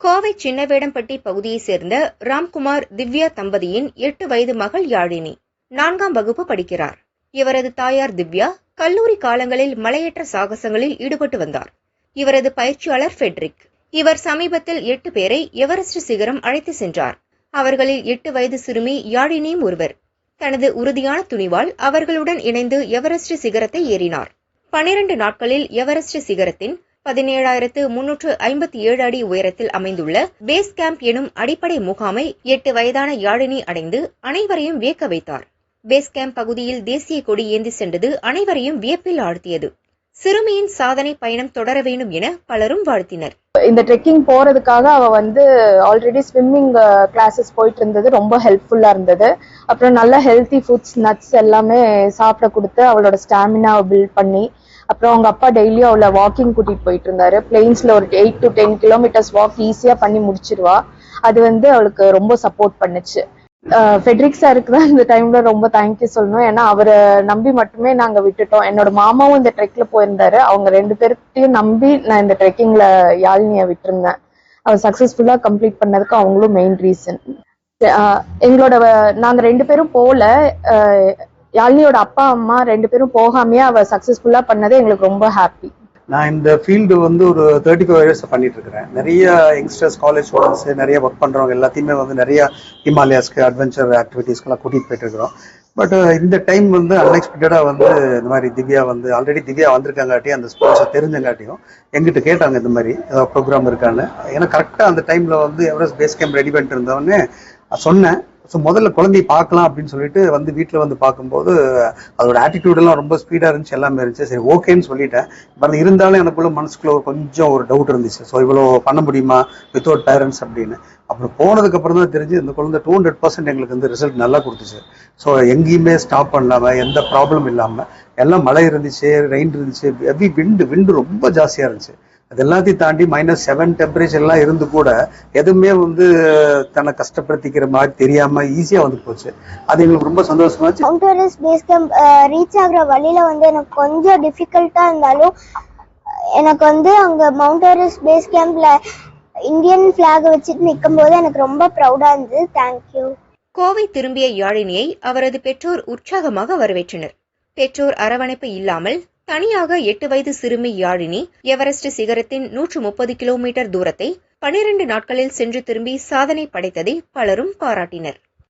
கோவை சின்னவேடம்பட்டி பகுதியைச் சேர்ந்த ராம்குமார் திவ்யா தம்பதியின் எட்டு வயது மகள் யாழினி நான்காம் வகுப்பு படிக்கிறார். இவரது தாயார் திவ்யா கல்லூரி காலங்களில் மலையேற்ற சாகசங்களில் ஈடுபட்டு வந்தார். இவரது பயிற்சியாளர் ஃபெட்ரிக். இவர் சமீபத்தில் எட்டு பேரை எவரெஸ்ட் சிகரம் அழைத்து சென்றார். அவர்களில் எட்டு வயது சிறுமி யாழினியும் ஒருவர். தனது உறுதியான துணிவால் அவர்களுடன் இணைந்து எவரெஸ்ட் சிகரத்தை ஏறினார். பனிரண்டு நாட்களில் எவரெஸ்ட் சிகரத்தின் பதினேழாயிரத்து முன்னூற்று ஐம்பத்தி ஏழு அடி உயரத்தில் அமைந்துள்ள பேஸ் கேம்ப் எனும் அடிப்படை முகாமை எட்டு வயதான யாழினி அடைந்து அனைவரையும் வியக்க வைத்தார். பேஸ் கேம்ப் பகுதியில் தேசிய கொடி ஏந்தி சென்றது அனைவரையும் வியப்பில் ஆழ்த்தியது. சிறுமியின் சாதனை பயணம் தொடர வேண்டும் என பலரும் வாழ்த்தினர். இந்த ட்ரெக்கிங் போறதுக்காக அவ வந்து ஆல்ரெடி ஸ்விம்மிங் கிளாஸஸ் போயிட்டு இருந்தது ரொம்ப ஹெல்ப்ஃபுல்லா இருந்தது. அப்புறம் நல்ல ஹெல்த்தி ஃபுட்ஸ் நட்ஸ் எல்லாமே சாப்பிட கொடுத்து அவளோட ஸ்டாமினாவை பில்ட் பண்ணி அப்புறம் அவங்க அப்பா டெய்லியும் அவளை வாக்கிங் கூட்டிட்டு போயிட்டு இருந்தாரு பிளெயின்ஸ்ல ஒரு eight to ten kilometres walk ஈஸியா பண்ணி முடிச்சிருவா. அது வந்து அவளுக்கு ரொம்ப சப்போர்ட் பண்ணுச்சு. ஃபெட்ரிக் சாருக்கு தான் இந்த டைம்ல ரொம்ப தேங்க்யூ சொல்லணும். ஏன்னா அவரை நம்பி மட்டுமே நாங்க விட்டுட்டோம். என்னோட மாமாவும் இந்த ட்ரெக்ல போயிருந்தாரு. அவங்க ரெண்டு பேர்த்தையும் நம்பி நான் இந்த ட்ரெக்கிங்ல யாழினிய விட்டுருந்தேன். அவர் சக்சஸ்ஃபுல்லா கம்ப்ளீட் பண்ணதுக்கு அவங்களும் மெயின் ரீசன் எங்களோட நாங்க ரெண்டு பேரும் போல அஹ், யாழினியோட அப்பா அம்மா ரெண்டு பேரும் போகாமையே அவ சக்சஸ்ஃபுல்லா பண்ணதே எங்களுக்கு ரொம்ப ஹாப்பி நான் இந்த ஃபீல்டு வந்து ஒரு தேர்ட்டி ஃபைவ் இயர்ஸ் பண்ணிட்டு இருக்கிறேன். நிறைய யங்ஸ்டர்ஸ் காலேஜ் ஸ்டூடெண்ட்ஸ் நிறைய ஒர்க் பண்றவங்க எல்லாத்தையுமே வந்து நிறைய ஹிமாலயாஸ்க்கு அட்வென்ச்சர் ஆக்டிவிட்டீஸ்க்கெல்லாம் கூட்டிட்டு போயிட்டு இருக்கிறோம். பட் uh, இந்த டைம் வந்து அன்எக்ஸ்பெக்டடா வந்து இந்த மாதிரி திவ்யா வந்து ஆல்ரெடி திவ்யா வந்திருக்காங்காட்டி அந்த ஸ்போர்ட்ஸை தெரிஞ்சங்காட்டியும் எங்கிட்ட கேட்டாங்க இந்த மாதிரி ப்ரோக்ராம் இருக்கான்னு. ஏன்னா கரெக்டாக அந்த டைம்ல வந்து எவரெஸ்ட் பேஸ் கேம்ப் ரெடி பண்ணிட்டு இருந்தவொடனே சொன்னேன் ஸோ முதல்ல குழந்தைய பார்க்கலாம் அப்படின்னு சொல்லிட்டு வந்து வீட்டில் வந்து பார்க்கும்போது அதோட ஆட்டிடியூட் எல்லாம் ரொம்ப ஸ்பீடாக இருந்துச்சு எல்லாமே இருந்துச்சு. சரி ஓகேன்னு சொல்லிட்டேன். பட் இருந்தாலும் எனக்குள்ள மனசுக்குள்ள கொஞ்சம் ஒரு டவுட் இருந்துச்சு. ஸோ இவ்வளோ பண்ண முடியுமா? வித்தவுட் பேரண்ட்ஸ் அப்படின்னு. அப்புறம் போனதுக்கு அப்புறம் தான் தெரிஞ்சு இந்த குழந்தை டூ ஹண்ட்ரட் பர்சன்ட் எங்களுக்கு வந்து ரிசல்ட் நல்லா கொடுத்துச்சு. ஸோ எங்கேயுமே ஸ்டாப் பண்ணாமல் எந்த ப்ராப்ளம் இல்லாமல் எல்லாம் மழை இருந்துச்சு ரெயின் இருந்துச்சு எவ்வி விண்டு விண்டு ரொம்ப ஜாஸ்தியாக இருந்துச்சு. அது எல்லாத்தையும் தாண்டி மைனஸ் செவன் டெம்பரேச்சர் எல்லாம் இருந்து கூட எதுவுமே வந்து தன்னை கஷ்டப்படுத்திக்கிற மாதிரி தெரியாம ஈஸியா வந்து போச்சு. அது எங்களுக்கு ரொம்ப சந்தோஷமா இருந்துச்சு. பேஸ் கேம்ப் ரீச் ஆகுற வழியில வந்து எனக்கு கொஞ்சம் டிஃபிகல்ட்டா இருந்தாலும் எனக்கு வந்து அங்க மவுண்ட் எவரெஸ்ட் பேஸ் கேம்ப்ல இந்தியன் பிளாக் வச்சுட்டு நிற்கும் போது எனக்கு ரொம்ப ப்ரௌடா இருந்தது. தேங்க்யூ கோவை திரும்பிய யாழினியை அவரது பெற்றோர் உற்சாகமாக வரவேற்றனர். பெற்றோர் அரவணைப்பு இல்லாமல் தனியாக எட்டு வயது சிறுமி யாழினி எவரெஸ்ட் சிகரத்தின் நூற்று முப்பது கிலோமீட்டர் தூரத்தை பனிரெண்டு நாட்களில் சென்று திரும்பி சாதனை படைத்ததை பலரும் பாராட்டினர்.